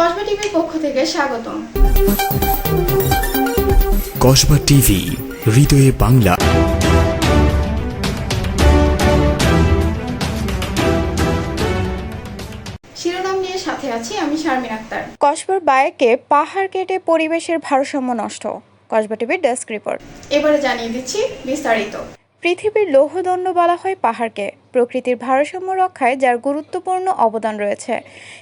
কসবা টিভির পক্ষ থেকে স্বাগতম। কসবা টিভি হৃদয়ে বাংলা। শিরোনাম নিয়ে সাথে আছি আমি শারমিন আক্তার। কসবার বায়েকে পাহাড় কেটে পরিবেশের ভারসাম্য নষ্ট। কসবা টিভির ডেস্ক রিপোর্ট। এবারে জানিয়ে দিচ্ছি বিস্তারিত। পৃথিবীর লৌহদণ্ড বলা হয় পাহাড়কে, প্রকৃতির ভারসাম্য রক্ষায় যার গুরুত্বপূর্ণ অবদান রয়েছে।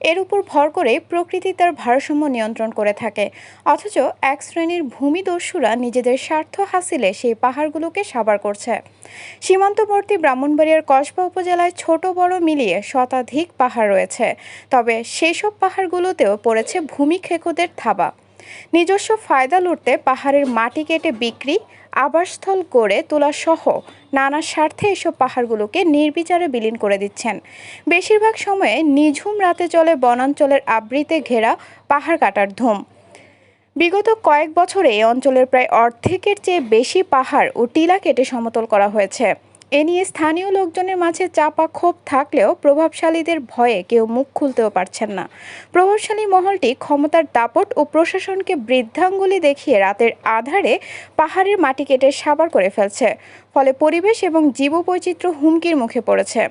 এর উপর ভর করে প্রকৃতি তার ভারসাম্য নিয়ন্ত্রণ করে থাকে। অথচ এক শ্রেণির ভূমিদস্যুরা নিজেদের স্বার্থ হাসিলে সেই পাহাড়গুলোকে সাবার করছে। সীমান্তবর্তী ব্রাহ্মণবাড়িয়ার কসবা উপজেলায় ছোট বড় মিলিয়ে শতাধিক পাহাড় রয়েছে। তবে সেসব পাহাড়গুলোতেও পড়েছে ভূমি ভূমিক্ষেকদের থাবা। নিজস্ব ফায়দা লুটতে পাহাড়ের মাটি কেটে বিক্রি আবাসস্থল করে তোলাসহ নানা স্বার্থে এসব পাহাড়গুলোকে নির্বিচারে বিলীন করে দিচ্ছেন। বেশিরভাগ সময়ে নিঝুম রাতে চলে বনাঞ্চলের আবৃতে ঘেরা পাহাড় কাটার ধুম। বিগত কয়েক বছরে এই অঞ্চলের প্রায় অর্ধেকের চেয়ে বেশি পাহাড় ও টিলা কেটে সমতল করা হয়েছে। এ নিয়ে স্থানীয় লোকজনের মাঝে চাপা ক্ষোভ থাকলেও প্রভাবশালীদের ভয়ে কেউ মুখ খুলতেও পারছেন না। প্রভাবশালী মহলটি ক্ষমতার দাপট ও প্রশাসনকে বৃদ্ধাঙ্গুলি দেখিয়ে রাতের আধারে পাহাড়ের মাটি কেটে সাবার করে ফেলছে। ফলে পরিবেশ এবং জীববৈচিত্র্য হুমকির মুখে পড়েছে।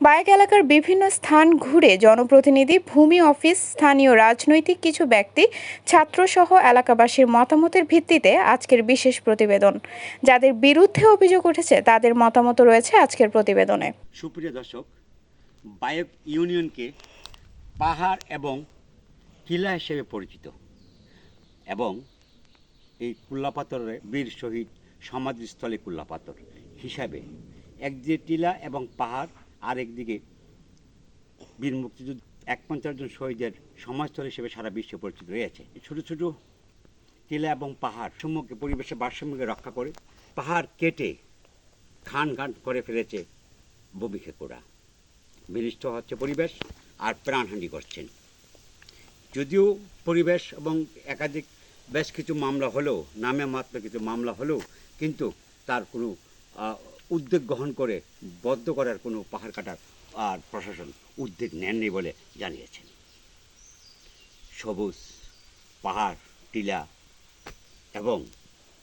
বায়েক এলাকার বিভিন্ন স্থান ঘুরে জনপ্রতিনিধি, ভূমি অফিস, স্থানীয় রাজনৈতিক কিছু ব্যক্তি ছাত্রসহ এলাকাবাসীর মতামতের ভিত্তিতে আজকের বিশেষ প্রতিবেদন। যাদের বিরুদ্ধে অভিযোগ উঠেছে, তাদের মতামত রয়েছে আজকের প্রতিবেদনে। সুপ্রিয় দর্শক, বায়ক ইউনিয়নকে পাহাড় এবং কিলা হিসেবে পরিচিত এবং এই কুল্লাপাথরের বীর শহীদ সমাধিস্থলে কুল্লাপাথর হিসাবে একদিকে টিলা এবং পাহাড় আর একদিকে বীর মুক্তিযুদ্ধ এক জন শহীদের সমাজস্থল হিসেবে সারা বিশ্বে পরিচিত রয়েছে। ছোট ছোট টিলা এবং পাহাড় সম্মুখে পরিবেশের ভারসাম্যকে রক্ষা করে পাহাড় কেটে খান খান করে ফেলেছে বমিখেকোড়া বিনিষ্ট হচ্ছে পরিবেশ আর প্রাণহানি করছেন। যদিও পরিবেশ এবং একাধিক বেশ কিছু মামলা হলেও, নামে মাত্র কিছু মামলা হলেও কিন্তু তার কোনো উদ্যোগ গ্রহণ করে বদ্ধ করার কোনো পাহাড় কাটার আর প্রশাসন উদ্যোগ নেননি বলে জানিয়েছেন। সবুজ, পাহাড়, টিলা এবং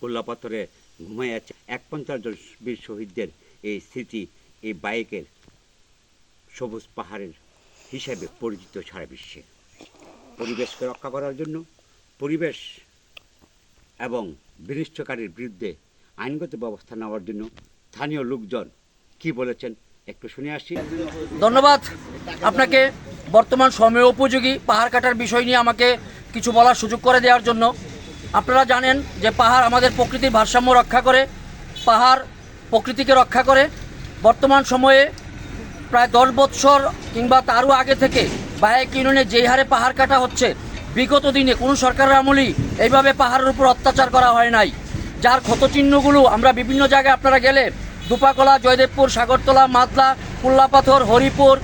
গোল্লাপাথরে ঘুমিয়ে আছে এক পঞ্চাশ বীর শহীদদের এই স্মৃতি এই বাইকের সবুজ পাহাড়ের হিসাবে পরিচিত সারা বিশ্বে। পরিবেশকে রক্ষা করার জন্য পরিবেশ এবং বিনিষ্টকারীর বিরুদ্ধে আইনগত ব্যবস্থা নেওয়ার জন্য স্থানীয় লোকজন কি বলেছেন একটু শুনে আসি। ধন্যবাদ। আপনাকে বর্তমান সময় উপযোগী পাহাড় কাটার বিষয় নিয়ে আমাকে কিছু বলার সুযোগ করে দেওয়ার জন্য। আপনারা জানেন যে পাহাড় আমাদের প্রকৃতির ভারসাম্য রক্ষা করে, পাহাড় প্রকৃতিকে রক্ষা করে। বর্তমান সময়ে প্রায় দশ বৎসর কিংবা তারও আগে থেকে বায়াক ইউনিয়নে যেই হারে পাহাড় কাটা হচ্ছে, বিগত দিনে কোনো সরকারের আমলেই এইভাবে পাহাড়ের উপর অত্যাচার করা হয় নাই। যার ক্ষতচিহ্নগুলো আমরা বিভিন্ন জায়গায় আপনারা গেলে দুপাকলা, জয়দেবপুর, সাগরতলা মাতলা কুল্লাপাথর, হরিপুর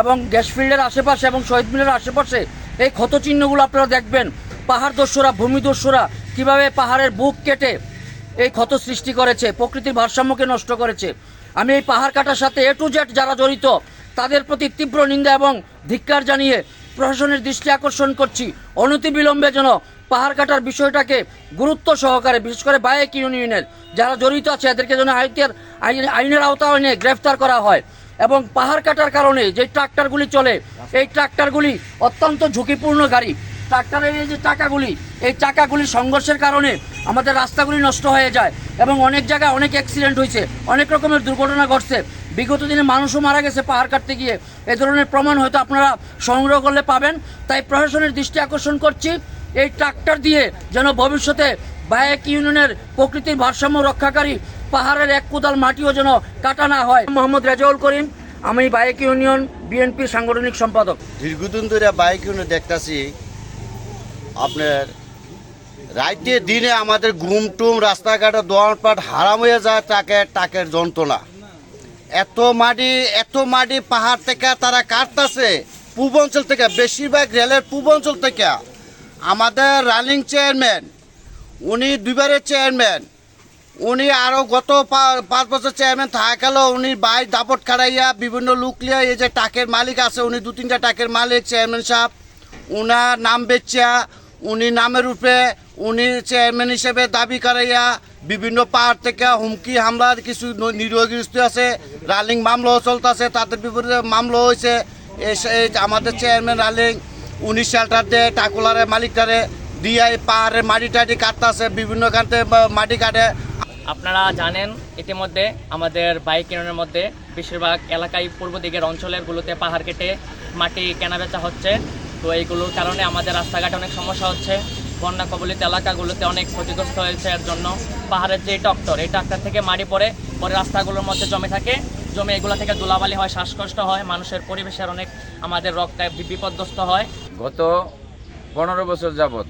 এবং গ্যাসফিল্ডের আশেপাশে এবং শহীদ মিলের আশেপাশে এই ক্ষতচিহ্নগুলো আপনারা দেখবেন। পাহাড় দস্যুরা ভূমিদস্যুরা কীভাবে পাহাড়ের বুক কেটে এই ক্ষত সৃষ্টি করেছে, প্রকৃতির ভারসাম্যকে নষ্ট করেছে। আমি এই পাহাড় কাটার সাথে এ টু জেড যারা জড়িত, তাদের প্রতি তীব্র নিন্দা এবং ধিক্কার জানিয়ে প্রশাসনের দৃষ্টি আকর্ষণ করছি। অনতি অনতিবিলম্বে যেন পাহাড় কাটার বিষয়টাকে গুরুত্ব সহকারে, বিশেষ করে বায়েক ইউনিয়নের যারা জড়িত আছে, এদেরকে যেন আইনের আইনের আওতায় এনে গ্রেফতার করা হয়। এবং পাহাড় কাটার কারণে যে ট্রাক্টরগুলি চলে, এই ট্রাক্টরগুলি অত্যন্ত ঝুঁকিপূর্ণ গাড়ি। ট্রাক্টরের এই যে চাকাগুলি, এই চাকাগুলি সংঘর্ষের কারণে আমাদের রাস্তাগুলি নষ্ট হয়ে যায় এবং অনেক জায়গায় অনেক অ্যাক্সিডেন্ট হয়েছে, অনেক রকমের দুর্ঘটনা ঘটছে। বিগত দিনে মানুষও মারা গেছে পাহাড় কাটতে গিয়ে। এ ধরনের প্রমাণ হয়তো আপনারা সংগ্রহ করলে পাবেন। তাই প্রশাসনের দৃষ্টি আকর্ষণ করছি। এই ট্রাক্টর দিয়ে যেন ভবিষ্যতে বায়েক ইউনিয়নের প্রকৃতির ভারসাম্য রক্ষাকারী পাহাড়ের এক কোদাল মাটিও যেন কাটা না হয়। মোহাম্মদ রেজাউল করিম, আমি বায়েক ইউনিয়ন বিএনপি সাংগঠনিক সম্পাদক। দীর্ঘদিন ধরে বাইক ইউনিয়ন দেখতাছি, আপনার রাইতে দিনে আমাদের ঘুম টুম, রাস্তাঘাটে দোয়ানপাট হারাম হয়ে যায় টাকের ট্রাকের যন্ত্রণা। এত মাটি এত মাটি পাহাড় থেকে তারা কাটতাছে, পূর্বাঞ্চল থেকে, বেশিরভাগ রেলের পূর্বাঞ্চল থেকে। আমাদের রানিং চেয়ারম্যান, উনি দুইবারের চেয়ারম্যান, উনি আরও গত পাঁচ বছর চেয়ারম্যান থাকালেও উনি বাই দাপট খাড়াইয়া বিভিন্ন লুক লিয়া এই যে টাকের মালিক আছে, উনি দু তিনটা টাকের মালিক, চেয়ারম্যান সাহেব। উনার নাম বেচা উনি নামের রূপে উনি চেয়ারম্যান হিসেবে দাবি করাইয়া বিভিন্ন পাহাড় থেকে হুমকি হামলার কিছু ন- আছে, রালিং মামলাও চলতেছে, তাদের বিপরীতে মামলা হয়েছে আমাদের চেয়ারম্যান রালিং উনি শেল্টার দেয় টাকুলারের মালিকটারে দিয়ে এই পাহাড়ের মাটি টাটি কাটতেছে, বিভিন্ন কানতে মাটি কাটে। আপনারা জানেন ইতিমধ্যে আমাদের বাইক কেনার মধ্যে বেশিরভাগ এলাকায় পূর্ব দিকের অঞ্চলেরগুলোতে পাহাড় কেটে মাটি কেনাবেচা হচ্ছে। তো এইগুলোর কারণে আমাদের রাস্তাঘাটে অনেক সমস্যা হচ্ছে। বন্যা কবলিত এলাকাগুলোতে অনেক ক্ষতিগ্রস্ত হয়েছে এর জন্য পাহাড়ের যে টক্টর এই ট্রাক্টর থেকে মাটি পড়ে, পরে রাস্তাগুলোর মধ্যে জমে থাকে। জমে এগুলো থেকে ধুলাবালি হয়, শ্বাসকষ্ট হয়, মানুষের পরিবেশের অনেক আমাদের রক্তে বিপদগ্রস্ত হয়। গত পনেরো বছর যাবৎ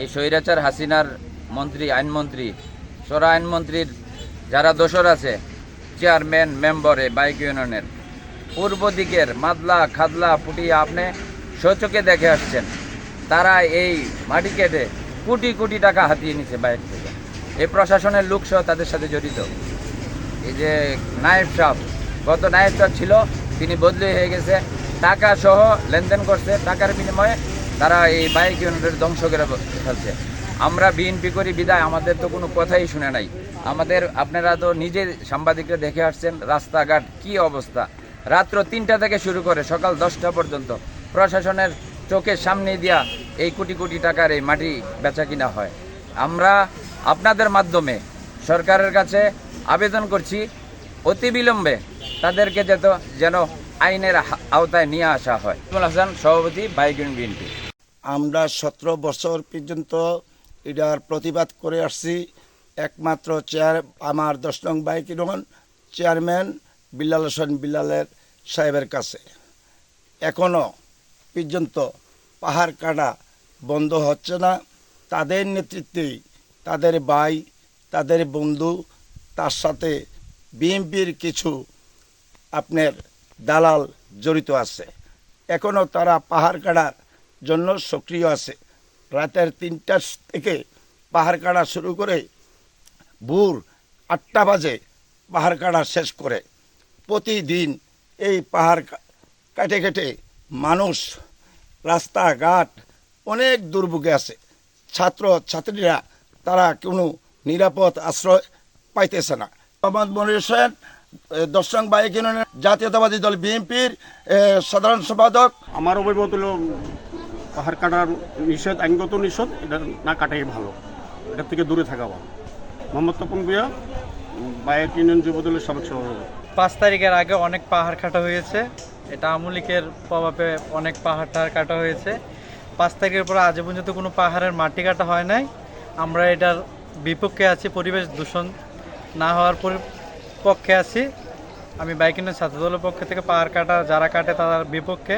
এই স্বৈরাচার হাসিনার মন্ত্রী, আইনমন্ত্রী সরা আইনমন্ত্রীর যারা দোসর আছে, চেয়ারম্যান, মেম্বরে, বাইক ইউনিয়নের, পূর্ব দিকের মাদলা, খাদলা ফুটিয়ে আপনি সচকে দেখে আসছেন। তারা এই মাটি কেটে কোটি কোটি টাকা হাতিয়ে নিছে বাইক থেকে। এই প্রশাসনের লোকসহ তাদের সাথে জড়িত। এই যে নায়েব সাহেব, গত নায়েব সাহেব ছিল, তিনি বদলি হয়ে গেছে। টাকা সহ লেনদেন করছে, টাকার বিনিময়ে তারা এই বাইক ইউনিটের ধ্বংস করে ফেলছে। আমরা বিএনপি করি, বিদায়। আমাদের তো কোনো কথাই শুনে নাই। আমাদের, আপনারা তো নিজে সাংবাদিকরা দেখে আসছেন রাস্তাঘাট কি অবস্থা। রাত্র তিনটা থেকে শুরু করে সকাল দশটা পর্যন্ত প্রশাসনের চোখের সামনে দিয়া এই কোটি কোটি টাকার এই মাটি বেচা কিনা হয়। আমরা আপনাদের মাধ্যমে সরকারের কাছে আবেদন করছি, অতি বিলম্বে তাদেরকে যেত যেন আইনের আওতায় নিয়ে আসা হয়। ইমুল হাসান, সভাপতি ইউনিয়ন বিএনপি। আমরা সতেরো বছর পর্যন্ত এটার প্রতিবাদ করে আসছি। একমাত্র চেয়ার, আমার দশ নং bike union chairman Billal Hossain বিল্লালের সাহেবের কাছে। এখনও পর্যন্ত পাহাড় কাটা বন্ধ হচ্ছে না। তাদের নেতৃত্বেই তাদের ভাই, তাদের বন্ধু, তার সাথে বিএনপির কিছু আপনার দালাল জড়িত আছে। এখনও তারা পাহাড় কাটার জন্য সক্রিয় আছে। রাতের তিনটা থেকে পাহাড় কাটা শুরু করে ভোর আটটা বাজে পাহাড় কাটা শেষ করে। প্রতিদিন এই পাহাড় কাটে কেটে মানুষ, রাস্তাঘাট অনেক দুর্ভোগে আছে। ছাত্র, ছাত্রীরা, তারা কোনো নিরাপদ আশ্রয় পাইতেছে না। মোহাম্মদ মনির হোসেন এ, দর্শন বাইক ইউনিয়নের জাতীয়তাবাদী দল বিএনপির সাধারণ সম্পাদক। আমার অভিমত হলো পাহাড় কাটার নিষেধ আইনগত নিষেধ এটা না কাটাই ভালো। এটার থেকে দূরে থাকা ভালো। মোহাম্মদ তপন ভুয়া বাইক ইউনিয়ন যুবদলের সাবেক সভাপতি। পাঁচ তারিখের আগে অনেক পাহাড় কাটা হয়েছে। এটা আমলিকের প্রভাবে অনেক পাহাড় টাহাড় কাটা হয়েছে। পাঁচ তারিখের পর আজ পর্যন্ত কোনো পাহাড়ের মাটি কাটা হয় নাই। আমরা এটার বিপক্ষে আছি পরিবেশ দূষণ না হওয়ার পরি- পক্ষে আছি। আমি বাইকিনের ছাত্রদলের পক্ষ থেকে পাহাড় কাটা যারা কাটে তাদের বিপক্ষে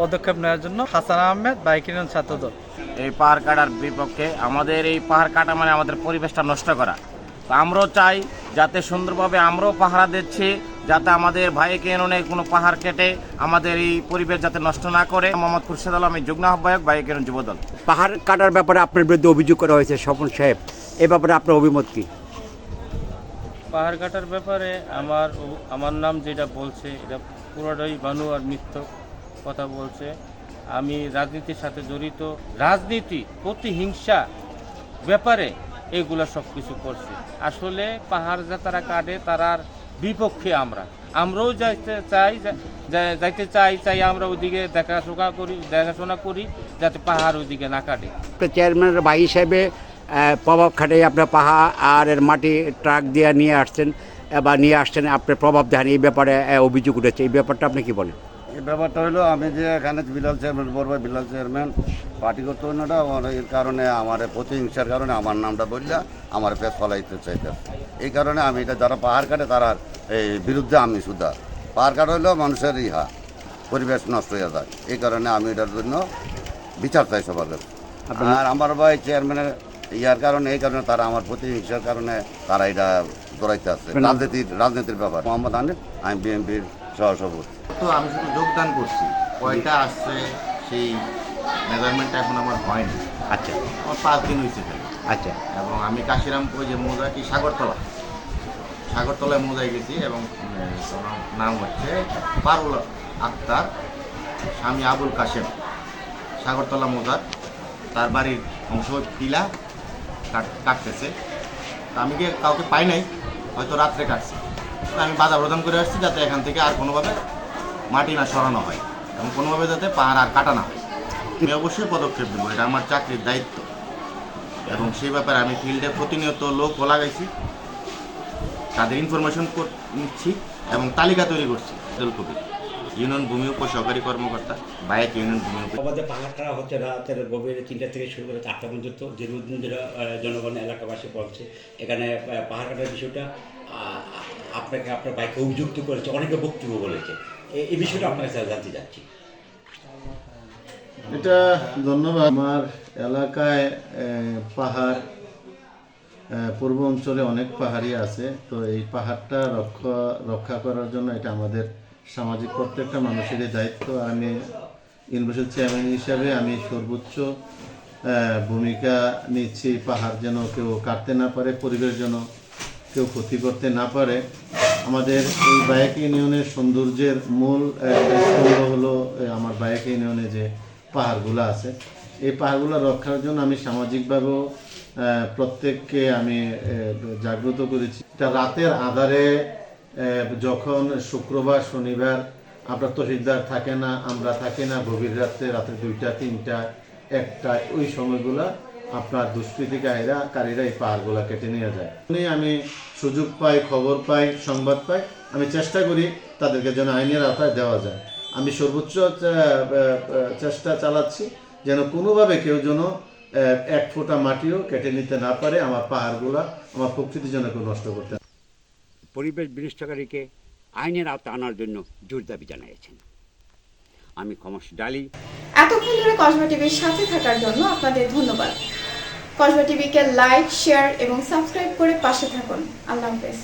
পদক্ষেপ নেওয়ার জন্য হাসান আহমেদ বাইকিনের ছাত্রদল। এই পাহাড় কাটার বিপক্ষে আমাদের এই পাহাড় কাটা মানে আমাদের পরিবেশটা নষ্ট করা। তো আমরাও চাই যাতে সুন্দরভাবে আমরাও পাহারা দিচ্ছি যাতে আমাদের ভাই কেননে কোনো পাহাড় কেটে আমাদের এই পরিবেশ যাতে নষ্ট না করে। মোহাম্মদ খুরশেদ আলম এই যুগ্ম আহ্বায়ক ভাই কেন যুবদল। পাহাড় কাটার ব্যাপারে আপনার বিরুদ্ধে অভিযোগ করা হয়েছে স্বপন সাহেব। এ ব্যাপারে আপনার অভিমত কি? পাহাড় কাটার ব্যাপারে আমার আমার নাম যেটা বলছে, এটা পুরোটাই বানু আর মিথ্য কথা বলছে। আমি রাজনীতির সাথে জড়িত, রাজনীতি প্রতিহিংসা ব্যাপারে এগুলো সব কিছু করছে। আসলে পাহাড় যা তারা কাটে তারার বিপক্ষে আমরা। আমরাও যাইতে চাই যাইতে চাই চাই আমরা ওইদিকে দেখাশোনা করি দেখাশোনা করি, যাতে পাহাড় ওইদিকে না কাটে। চেয়ারম্যানের ভাই হিসেবে প্রভাব খাটিয়ে আপনার পাহাড় আর এর মাটি ট্রাক দিয়ে নিয়ে আসছেন বা নিয়ে আসছেন আপনার প্রভাব দেখান এই ব্যাপারে অভিযোগ উঠেছে। এই ব্যাপারটা আপনি কি বলেন? এই ব্যাপারটা হলো আমি যে এখানে বিলাল চেয়ারম্যান ভাই বিলাল চেয়ারম্যান পার্টি করতে অন্যটা এর কারণে আমার প্রতিহিংসার কারণে আমার নামটা বললে আমার পেট ফলাইতে চাইতে এই কারণে আমি এটা যারা পাহাড় কাটে তারা এই বিরুদ্ধে আমি সুদা পাহাড় কাটা হলেও মানুষের ইহা পরিবেশ নষ্ট হয়ে যায়। এই কারণে আমি এটার জন্য বিচার চাই সবার আর আমার ভাই চেয়ারম্যানের ইয়ার কারণে এই কারণে তারা আমার প্রতিহিংসার কারণে তারা এটা দৌড়াইতে আছে। রাজনীতির রাজনীতির ব্যাপার। মোহাম্মদ আনিফ আমি বিএনপির সহসভাপতি। তো আমি শুধু যোগদান করছি। কয়টা আসছে সেই মেজারমেন্টটা এখন আমার হয়নি। আচ্ছা। আমার পাঁচ দিন হয়েছে আচ্ছা। এবং আমি কাশিরামপুর যে মৌজা কি সাগরতলা। সাগরতলায় মৌজায় গেছি এবং নাম হচ্ছে পারুল আক্তার স্বামী আবুল কাশেম। সাগরতলা মৌজার তার বাড়ির অংশ টিলা। কাটতেছে। তা আমি কি কাউকে পাই নাই, হয়তো রাত্রে কাটছে। তো আমি বাধা প্রদান করে আসছি যাতে এখান থেকে আর কোনোভাবে মাটি না সরানো হয় এবং কোনোভাবে যাতে পাহাড় আর কাটা না হয়। আমি অবশ্যই পদক্ষেপ নেব, এটা আমার চাকরির দায়িত্ব। এবং সেই ব্যাপারে আমি ফিল্ডে প্রতিনিয়ত লোকও লাগাইছি তাদের ইনফরমেশন নিচ্ছি এবং তালিকা তৈরি করছি। আব্দুল ইউনিয়ন ভূমি উপ সহকারী কর্মকর্তা বায়াক ইউনিয়ন ভূমি আমাদের পাহাড় কাটা হচ্ছে রাতের গভীর তিনটা থেকে শুরু করে চারটা পর্যন্ত দীর্ঘদিন ধরে জনগণ এলাকাবাসী বলছে। এখানে পাহাড় কাটার বিষয়টা আপনাকে আপনার বাইকে অভিযুক্ত করেছে অনেকে বক্তব্য বলেছে। এই বিষয়টা আপনার কাছে জানতে চাচ্ছি। এটা ধন্যবাদ। আমার এলাকায় পাহাড় পূর্ব অঞ্চলে অনেক পাহাড়ি আছে। তো এই পাহাড়টা রক্ষা রক্ষা করার জন্য এটা আমাদের সামাজিক প্রত্যেকটা মানুষেরই দায়িত্ব। আমি ইউনিভার্সিটির চেয়ারম্যান হিসাবে আমি সর্বোচ্চ ভূমিকা নিচ্ছি পাহাড় যেন কেউ কাটতে না পারে, পরিবেশ যেন কেউ ক্ষতি করতে না পারে। আমাদের এই বায়াক ইউনিয়নের সৌন্দর্যের মূল স্তম্ভ হলো আমার বায়াক ইউনিয়নে যে পাহাড়গুলো আছে। এই পাহাড়গুলো রক্ষার জন্য আমি সামাজিকভাবেও প্রত্যেককে আমি জাগ্রত করেছি। এটা রাতের আধারে যখন শুক্রবার, শনিবার আপনার তহসিলদার থাকে না, আমরা থাকি না, গভীর রাত্রে রাতে দুইটা, তিনটা, একটা, ওই সময়গুলা আপনার দুষ্কৃতিকারীরা, কারীরা এই পাহাড়গুলা কেটে নিয়ে যায়। যখনই আমি সুযোগ পাই, খবর পাই, সংবাদ পাই, আমি চেষ্টা করি তাদেরকে যেন আইনের আওতায় দেওয়া যায়। আমি সর্বোচ্চ চেষ্টা চালাচ্ছি যেন কোনোভাবে কেউ যেন এক ফোঁটা মাটিও কেটে নিতে না পারে, আমার পাহাড়গুলা, আমার প্রকৃতি যেন কেউ নষ্ট করতে পরিবেশ বিনষ্টকারীকে আইনের আওতা আনার জন্য জোর দাবি জানিয়েছেন। আমি কমস ডালি। এতক্ষণ ধরে কসবা টিভির সাথে থাকার জন্য আপনাদের ধন্যবাদ। কসবা টিভিকে লাইক, শেয়ার এবং সাবস্ক্রাইব করে পাশে থাকুন। আল্লাহ হাফেজ।